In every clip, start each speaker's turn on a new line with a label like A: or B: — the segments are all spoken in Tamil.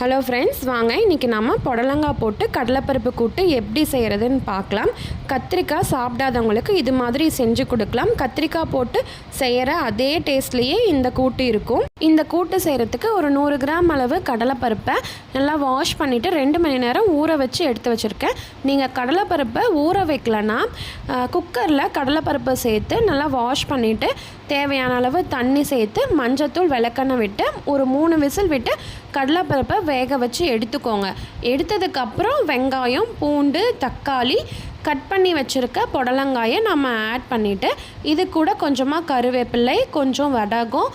A: ஹலோ ஃப்ரெண்ட்ஸ் வாங்க இன்றைக்கி நம்ம புடலங்காய் போட்டு கடலைப்பருப்பு கூட்டு எப்படி செய்கிறதுன்னு பார்க்கலாம். கத்திரிக்காய் சாப்பிடாதவங்களுக்கு இது மாதிரி செஞ்சு கொடுக்கலாம். கத்திரிக்காய் போட்டு செய்கிற அதே டேஸ்ட்லேயே இந்த கூட்டு இருக்கும். இந்த கூட்டு செய்கிறதுக்கு ஒரு நூறு கிராம் அளவு கடலைப்பருப்பை நல்லா வாஷ் பண்ணிவிட்டு ரெண்டு மணி நேரம் ஊற வச்சு எடுத்து வச்சுருக்கேன். நீங்கள் கடலைப்பருப்பை ஊற வைக்கலன்னா குக்கரில் கடலைப்பருப்பை சேர்த்து நல்லா வாஷ் பண்ணிவிட்டு தேவையான அளவு தண்ணி சேர்த்து மஞ்சத்தூள் விளக்கெண்ணெய் விட்டு ஒரு மூணு விசில் விட்டு கடலைப்பருப்பை வேக வச்சு எடுத்துக்கோங்க. எடுத்ததுக்கப்புறம் வெங்காயம் பூண்டு தக்காளி கட் பண்ணி வச்சுருக்க புடலங்காயை நம்ம ஆட் பண்ணிவிட்டு இது கூட கொஞ்சமாக கருவேப்பிள்ளை கொஞ்சம் வடகம்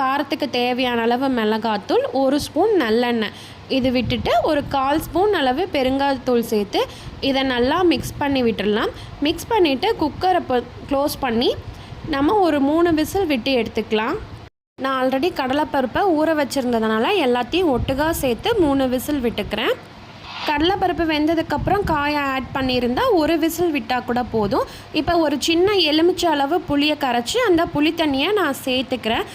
A: காரத்துக்கு தேவையான அளவு மிளகாத்தூள் ஒரு ஸ்பூன் நல்லெண்ணெய். இது விட்டுட்டு ஒரு கால் ஸ்பூன் அளவு பெருங்காயத்தூள் சேர்த்து இதை நல்லா மிக்ஸ் பண்ணி விட்டுடலாம். மிக்ஸ் பண்ணிவிட்டு குக்கரை க்ளோஸ் பண்ணி நம்ம ஒரு மூணு விசில் விட்டு எடுத்துக்கலாம். நான் ஆல்ரெடி கடலைப்பருப்பை ஊற வச்சுருந்ததுனால எல்லாத்தையும் ஒட்டுக்காக சேர்த்து மூணு விசில் விட்டுக்கிறேன். கடலைப்பருப்பு வெந்ததுக்கப்புறம் காயை ஆட் பண்ணியிருந்தால் ஒரு விசில் விட்டால் கூட போதும். இப்போ ஒரு சின்ன எலுமிச்சை அளவு புளியை கரைச்சி அந்த புளி தண்ணியை நான் சேர்த்துக்கிறேன்.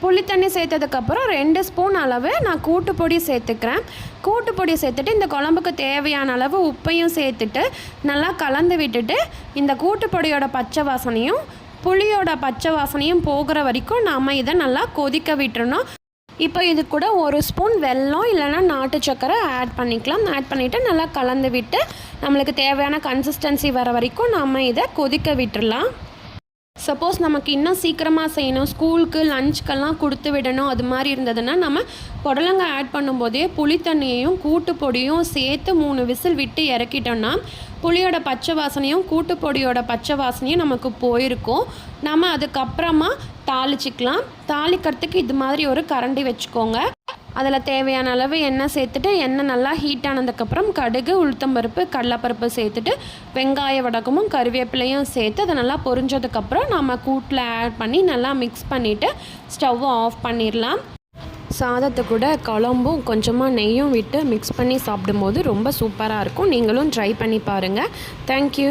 A: புளி தண்ணி சேர்த்ததுக்கப்புறம் ரெண்டு ஸ்பூன் அளவு நான் கூட்டு பொடி சேர்த்துக்கிறேன். கூட்டு பொடி சேர்த்துட்டு இந்த குழம்புக்கு தேவையான அளவு உப்பையும் சேர்த்துட்டு நல்லா கலந்து விட்டுட்டு இந்த கூட்டு பொடியோட பச்சை வாசனையும் புளியோட பச்சை வாசனையும் போகிற வரைக்கும் நாம் இதை நல்லா கொதிக்க விட்டுறணும். இப்போ இது கூட ஒரு ஸ்பூன் வெல்லம் இல்லைனா நாட்டு சக்கரை ஆட் பண்ணிக்கலாம். ஆட் பண்ணிவிட்டு நல்லா கலந்து விட்டு நம்மளுக்கு தேவையான கன்சிஸ்டன்சி வர வரைக்கும் நம்ம இதை கொதிக்க விட்டுடலாம் சப்போஸ் நமக்கு இன்னும் சீக்கிரமாக செய்யணும். ஸ்கூலுக்கு லஞ்சுக்கெல்லாம் கொடுத்து விடணும். அது மாதிரி இருந்ததுன்னா நம்ம புடலங்க ஆட் பண்ணும்போதே புளி தண்ணியையும் கூட்டு பொடியும் சேர்த்து மூணு விசில் விட்டு இறக்கிட்டோன்னா புளியோட பச்சை வாசனையும் கூட்டுப்பொடியோட பச்சை வாசனையும் நமக்கு போயிருக்கும். நம்ம அதுக்கப்புறமா தாளிச்சிக்கலாம். தாளிக்கிறதுக்கு இது மாதிரி ஒரு கரண்டி வச்சுக்கோங்க. அதில் தேவையான அளவு எண்ணெய் சேர்த்துட்டு எண்ணெய் நல்லா ஹீட் ஆனதுக்கப்புறம் கடுகு உளுத்தம்பருப்பு கடலப்பருப்பு சேர்த்துட்டு வெங்காய வடகமும் கருவேப்பிலையும் சேர்த்து அதை நல்லா பொரிஞ்சதுக்கப்புறம் நம்ம கூட்டில் ஆட் பண்ணி நல்லா மிக்ஸ் பண்ணிவிட்டு ஸ்டவ்வை ஆஃப் பண்ணிடலாம். சாதத்தை கூட குழம்பும் கொஞ்சமாக நெய்யும் விட்டு மிக்ஸ் பண்ணி சாப்பிடும்போது ரொம்ப சூப்பராக இருக்கும். நீங்களும் ட்ரை பண்ணி பாருங்கள் தேங்க்யூ